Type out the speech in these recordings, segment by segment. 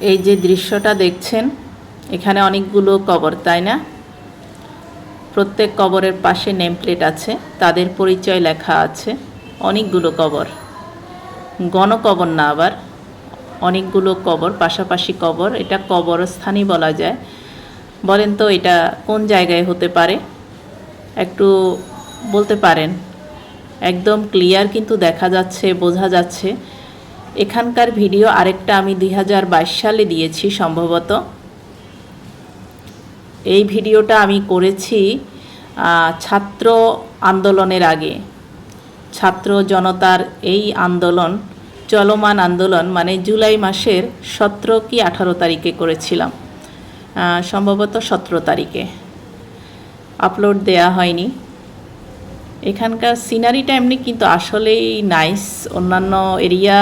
এই যে দৃশ্যটা দেখছেন, এখানে অনেকগুলো কবর, তাই না? প্রত্যেক কবরের পাশে নেম প্লেট আছে, তাদের পরিচয় লেখা আছে, অনেকগুলো কবর। গণকবর না আবার, অনেকগুলো কবর, পাশাপাশি কবর, এটা কবরস্থানই বলা যায়। বলেন তো এটা কোন জায়গায় হতে পারে? একটু বলতে পারেন। একদম ক্লিয়ার কিন্তু দেখা যাচ্ছে, বোঝা যাচ্ছে। এখানকার ভিডিও আরেকটা আমি দুই হাজার বাইশ সালে দিয়েছি সম্ভবত। এই ভিডিওটা আমি করেছি ছাত্র আন্দোলনের আগে। ছাত্র জনতার এই আন্দোলন, চলমান আন্দোলন মানে জুলাই মাসের সতেরো কি আঠারো তারিখে করেছিলাম। সম্ভবত সতেরো তারিখে। আপলোড দেয়া হয়নি। এখানকার সিনারিটা এমনি কিন্তু আসলেই নাইস। অন্যান্য এরিয়া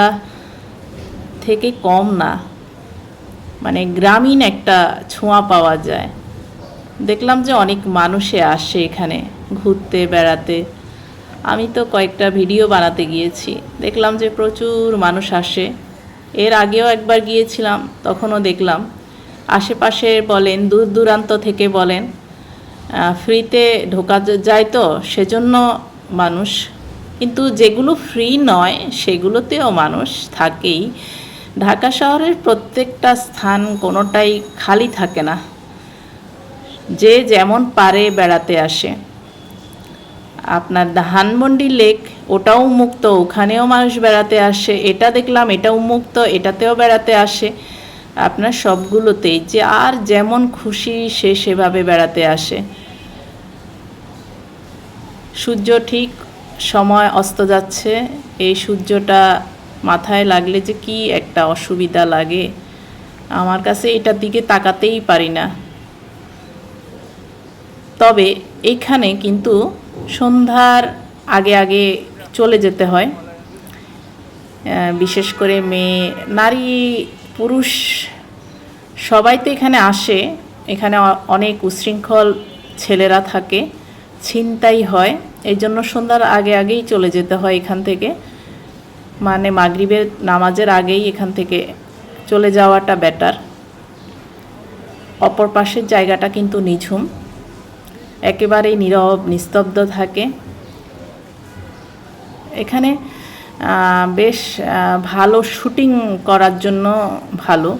থেকে কম না। মানে গ্রামীণ একটা ছোঁয়া পাওয়া যায়। দেখলাম যে অনেক মানুষে আসে এখানে, ঘুরতে, বেড়াতে। আমি তো কয়েকটা ভিডিও বানাতে গিয়েছি। দেখলাম যে প্রচুর মানুষ আসে। এর আগেও একবার গিয়েছিলাম, তখনও দেখলাম। আশেপাশে বলেন, দূর দূরান্ত থেকে বলেন ফ্রিতে ঢোকা যায় তো, সেজন্য মানুষ। কিন্তু যেগুলো ফ্রি নয়, সেগুলোতেও মানুষ থাকেই। ঢাকা শহরের প্রত্যেকটা স্থান কোনোটাই খালি থাকে না। যে যেমন পারে বেড়াতে আসে। আপনার ধানমন্ডি লেক, ওটাও মুক্ত ওখানেও মানুষ বেড়াতে আসে, এটা দেখলাম, এটাও মুক্ত এটাতেও বেড়াতে আসে। আপনার সবগুলোতেই যে আর যেমন খুশি সে সেভাবে বেড়াতে আসে। সূর্য ঠিক সময় অস্ত যাচ্ছে, এই সূর্যটা মাথায় লাগলে যে কি একটা অসুবিধা লাগে। আমার কাছে এটার দিকে তাকাতেই পারি না। তবে এখানে কিন্তু সন্ধ্যার আগে আগে চলে যেতে হয়। বিশেষ করে মেয়ে, নারী, পুরুষ সবাই তো এখানে আসে। এখানে অনেক উশৃঙ্খল ছেলেরা থাকে। ছিনতাই হয়। এই জন্য সন্ধ্যার আগে আগেই চলে যেতে হয় এখান থেকে। মানে মাগরিবের নামাজের আগেই এখান থেকে চলে যাওয়াটা বেটার অপর পাশের জায়গাটা কিন্তু নিঝুম। একেবারেই নীরব, নিস্তব্ধ থাকে। এখানে বেশ ভালো শুটিং করার জন্য ভালো।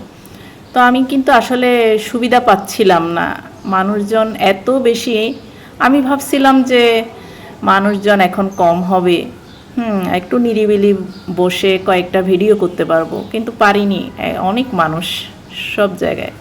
তো আমি কিন্তু আসলে সুবিধা পাচ্ছিলাম না। মানুষজন এত বেশি, আমি ভাবছিলাম যে মানুষজন এখন কম হবে। হুম একটু নিরিবিলি বসে কয়েকটা ভিডিও করতে পারব কিন্তু পারিনি অনেক মানুষ সব জায়গায়।